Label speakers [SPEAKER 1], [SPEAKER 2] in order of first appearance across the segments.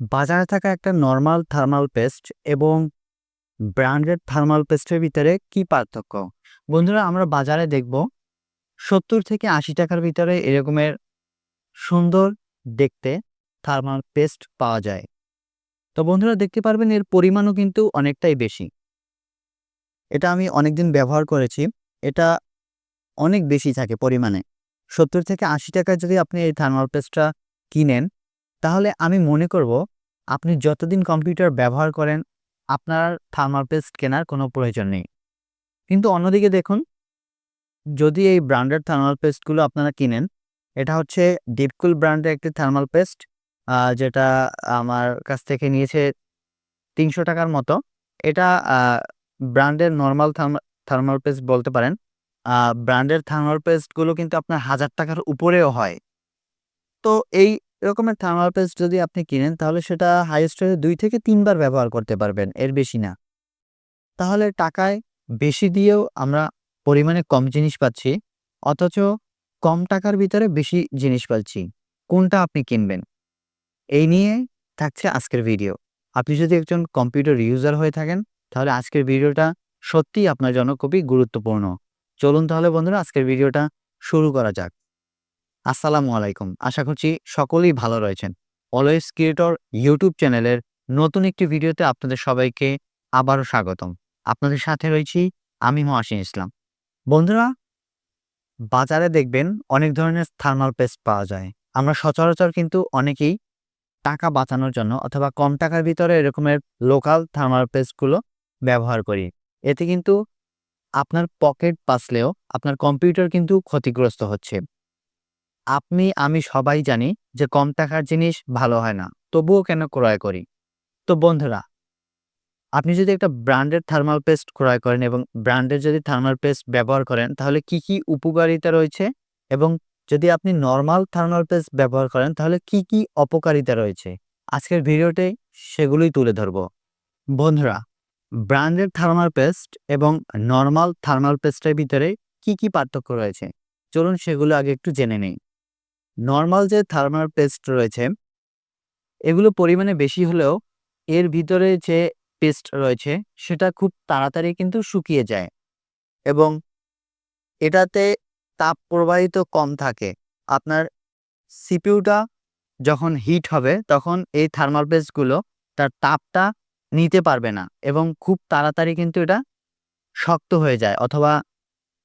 [SPEAKER 1] বাজারে থাকা একটা নর্মাল থার্মাল পেস্ট এবং ব্র্যান্ডেড থার্মাল পেস্টের ভিতরে কি পার্থক্য? বন্ধুরা আমরা বাজারে দেখব ৭০ থেকে ৮০ টাকার ভিতরে এরকমের সুন্দর দেখতে থার্মাল পেস্ট পাওয়া যায়। তো বন্ধুরা দেখতে পারবেন এর পরিমাণও কিন্তু অনেকটাই বেশি। এটা আমি অনেকদিন ব্যবহার করেছি। এটা অনেক বেশি থাকে পরিমাণে। ৭০ থেকে ৮০ টাকায় যদি আপনি এই থার্মাল পেস্টটা কিনেন, তাহলে আমি মনে করব আপনি যতদিন কম্পিউটার ব্যবহার করেন, আপনার থার্মাল পেস্ট কেনার কোনো প্রয়োজন নেই। কিন্তু অন্যদিকে দেখুন, যদি এই ব্র্যান্ডেড থার্মাল পেস্টগুলো আপনারা কিনেন, এটা হচ্ছে ডিপকুল ব্র্যান্ডের একটি থার্মাল পেস্ট যেটা আমার কাছ থেকে নিয়েছে তিনশো টাকার মতো। এটা ব্র্যান্ডের নর্মাল থার্মা থার্মাল পেস্ট বলতে পারেন। ব্র্যান্ডের থার্মাল পেস্টগুলো কিন্তু আপনার হাজার টাকার উপরেও হয়। তো এই রকমের থার্মাল পেস্ট যদি আপনি কিনেন তাহলে সেটা হাইয়েস্ট ২ থেকে তিনবার ব্যবহার করতে পারবেন, এর বেশি না। তাহলে টাকায় বেশি দিয়েও আমরা পরিমাণে কম জিনিস পাচ্ছি, অথচ কম টাকার ভিতরে বেশি জিনিস পাচ্ছি। কোনটা আপনি কিনবেন? এই নিয়ে থাকছে আজকের ভিডিও। আপনি যদি একজন কম্পিউটার ইউজার হয়ে থাকেন, তাহলে আজকের ভিডিওটা সত্যিই আপনার জন্য খুবই গুরুত্বপূর্ণ। চলুন তাহলে বন্ধুরা আজকের ভিডিওটা শুরু করা যাক। আসসালামু আলাইকুম। আশা করছি সকলেই ভালো রয়েছেন। অলওয়েজ ক্রিয়েটর ইউটিউব চ্যানেলের নতুন একটি ভিডিওতে আপনাদের সবাইকে আবারও স্বাগতম। আপনাদের সাথে রয়েছি আমি মহাসিন ইসলাম। বন্ধুরা, বাজারে দেখবেন অনেক ধরনের থার্মাল পেস্ট পাওয়া যায়। আমরা সচরাচর কিন্তু অনেকেই টাকা বাঁচানোর জন্য অথবা কম টাকার ভিতরে এরকমের লোকাল থার্মাল পেস্টগুলো ব্যবহার করি। এতে কিন্তু আপনার পকেট বাঁচলেও আপনার কম্পিউটার কিন্তু ক্ষতিগ্রস্ত হচ্ছে। আপনি আমি সবাই জানি যে কম টাকার জিনিস ভালো হয় না। তবুও কেন ক্রয় করি? তো বন্ধুরা আপনি যদি একটা ব্র্যান্ডের থার্মাল পেস্ট ক্রয় করেন এবং ব্র্যান্ডের যদি থার্মাল পেস্ট ব্যবহার করেন তাহলে কি, কি উপকারিতা রয়েছে এবং যদি আপনি নর্মাল থার্মাল পেস্ট ব্যবহার করেন তাহলে কি, কি অপকারিতা রয়েছে? আজকের ভিডিওতে সেগুলোই তুলে ধরব। বন্ধুরা ব্র্যান্ডের থার্মাল পেস্ট এবং নর্মাল থার্মাল পেস্টের ভিতরে কি, কি পার্থক্য রয়েছে? চলুন সেগুলো আগে একটু জেনে নেই। নরমাল যে থার্মাল পেস্ট রয়েছে, এগুলো পরিমাণে বেশি হলেও এর ভিতরে যে পেস্ট রয়েছে সেটা খুব তাড়াতাড়ি কিন্তু শুকিয়ে যায় এবং এটাতে তাপ প্রবাহিত কম থাকে। আপনার সিপিউটা যখন হিট হবে তখন এই থার্মাল পেস্টগুলো তার তাপটা নিতে পারবে না এবং খুব তাড়াতাড়ি কিন্তু এটা শক্ত হয়ে যায় অথবা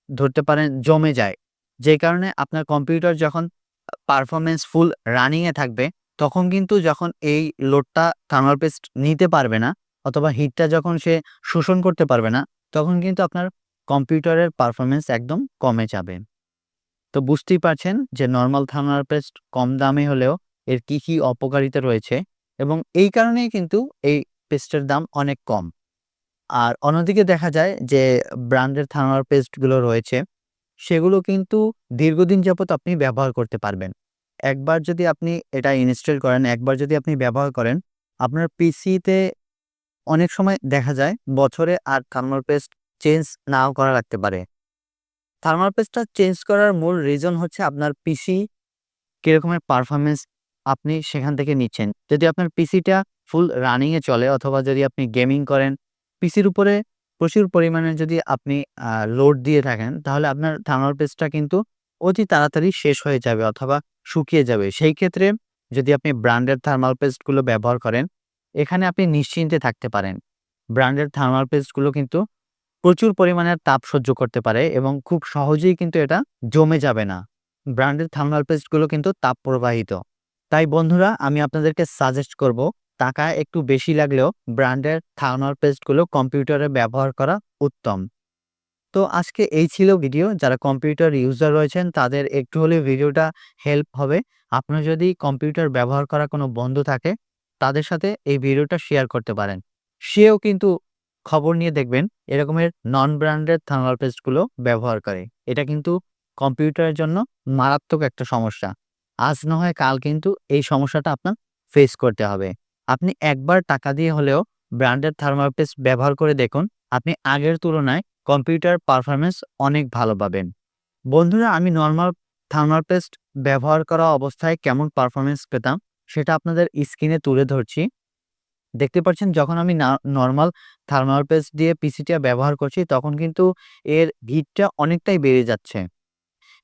[SPEAKER 1] ধরতে পারেন জমে যায়। যে কারণে আপনার কম্পিউটার যখন পারফরম্যান্স ফুল রানিং এ থাকবে তখন কিন্তু যখন এই লোডটা থার্মাল পেস্ট নিতে পারবে না অথবা হিটটা যখন সে শোষণ করতে পারবে না, তখন কিন্তু আপনার কম্পিউটারের পারফরমেন্স একদম কমে যাবে। তো বুঝতেই পারছেন যে নর্মাল থার্মাল পেস্ট কম দামে হলেও এর কি, কি অপকারিতা রয়েছে এবং এই কারণেই কিন্তু এই পেস্টের দাম অনেক কম। আর অন্যদিকে দেখা যায় যে ব্র্যান্ডের থার্মাল পেস্টগুলো রয়েছে, সেগুলো কিন্তু দীর্ঘদিন যাবত আপনি ব্যবহার করতে পারবেন। একবার যদি আপনি এটা ইনস্টল করেন, একবার যদি আপনি ব্যবহার করেন, আপনার পিসিতে অনেক সময় দেখা যায় বছরে আর থার্মাল পেস্ট চেঞ্জ নাও করা লাগতে পারে। থার্মাল পেস্টটা চেঞ্জ করার মূল রিজন হচ্ছে আপনার পিসি কীরকমের পারফরমেন্স আপনি সেখান থেকে নিচ্ছেন। যদি আপনার পিসিটা ফুল রানিংয়ে চলে অথবা যদি আপনি গেমিং করেন, পিসির উপরে প্রচুর পরিমাণে যদি আপনি লোড দিয়ে থাকেন তাহলে আপনার থার্মাল পেস্টটা কিন্তু অতি তাড়াতাড়ি শেষ হয়ে যাবে অথবা শুকিয়ে যাবে। সেই ক্ষেত্রে যদি আপনি ব্র্যান্ডের থার্মাল পেস্টগুলো ব্যবহার করেন, এখানে আপনি নিশ্চিন্তে থাকতে পারেন। ব্র্যান্ডের থার্মাল পেস্টগুলো কিন্তু প্রচুর পরিমাণের তাপ সহ্য করতে পারে এবং খুব সহজেই কিন্তু এটা জমে যাবে না। ব্র্যান্ডের থার্মাল পেস্টগুলো কিন্তু তাপ প্রবাহিত। তাই বন্ধুরা আমি আপনাদেরকে সাজেস্ট করব টাকা একটু বেশি লাগলেও ব্র্যান্ডের থার্মাল পেস্টগুলো কম্পিউটারে ব্যবহার করা উত্তম। তো আজকে এই ছিল ভিডিও। যারা কম্পিউটার ইউজার রয়েছেন তাদের একটু হলেও ভিডিওটা হেল্প হবে। আপনার যদি কম্পিউটার ব্যবহার করা কোনো বন্ধু থাকে, তাদের সাথে এই ভিডিওটা শেয়ার করতে পারেন। সেও কিন্তু খবর নিয়ে দেখবেন এরকমের নন ব্র্যান্ডেড থার্মাল পেস্টগুলো ব্যবহার করে। এটা কিন্তু কম্পিউটারের জন্য মারাত্মক একটা সমস্যা। আজ না হয় কাল কিন্তু এই সমস্যাটা আপনার ফেস করতে হবে। আপনি একবার টাকা দিয়ে হলেও ব্র্যান্ডেড থার্মাল ব্যবহার করে দেখুন। আপনি আগের তুলনায় কম্পিউটার পারফরমেন্স অনেক ভালো পাবেন। বন্ধুরা, আমি নর্মাল থার্মাল পেস্ট ব্যবহার করা অবস্থায় কেমন পারফরমেন্স পেতাম সেটা আপনাদের স্ক্রিনে তুলে ধরছি দেখতে পাচ্ছেন, যখন আমি নর্মাল থার্মাল পেস্ট দিয়ে পিসিটা ব্যবহার করছি, তখন কিন্তু এর হিটটা অনেকটাই বেড়ে যাচ্ছে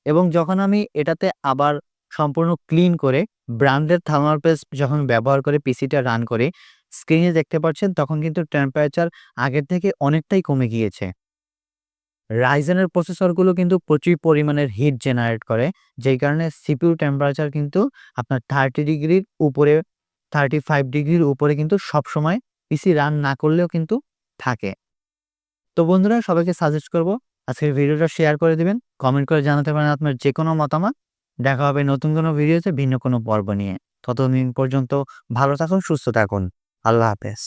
[SPEAKER 1] এবং যখন আমি এটাতে আবার সম্পূর্ণ ক্লিন করে ব্র্যান্ডের থার্মাল পেস্ট যখন ব্যবহার করে পিসিটা রান করে, স্ক্রিনে দেখতে পাচ্ছেন তখন কিন্তু টেম্পারেচার আগের থেকে অনেকটাই কমে গিয়েছে। রাইজেনের প্রসেসরগুলো কিন্তু প্রচুর পরিমাণের হিট জেনারেট করে, যেই কারণে সিপিউ টেম্পারেচার কিন্তু আপনার থার্টি ডিগ্রির উপরে থার্টি ফাইভ ডিগ্রির উপরে কিন্তু সবসময় পিসি রান না করলেও কিন্তু থাকে। তো বন্ধুরা, সবাইকে সাজেস্ট করব, আজকের ভিডিওটা শেয়ার করে দিবেন কমেন্ট করে জানাতে পারেন আপনার যে কোনো মতামত। দেখা হবে নতুন কোনো ভিডিওতে ভিন্ন কোনো পর্ব নিয়ে। ততদিন পর্যন্ত ভালো থাকুন, সুস্থ থাকুন। আল্লাহ হাফেজ।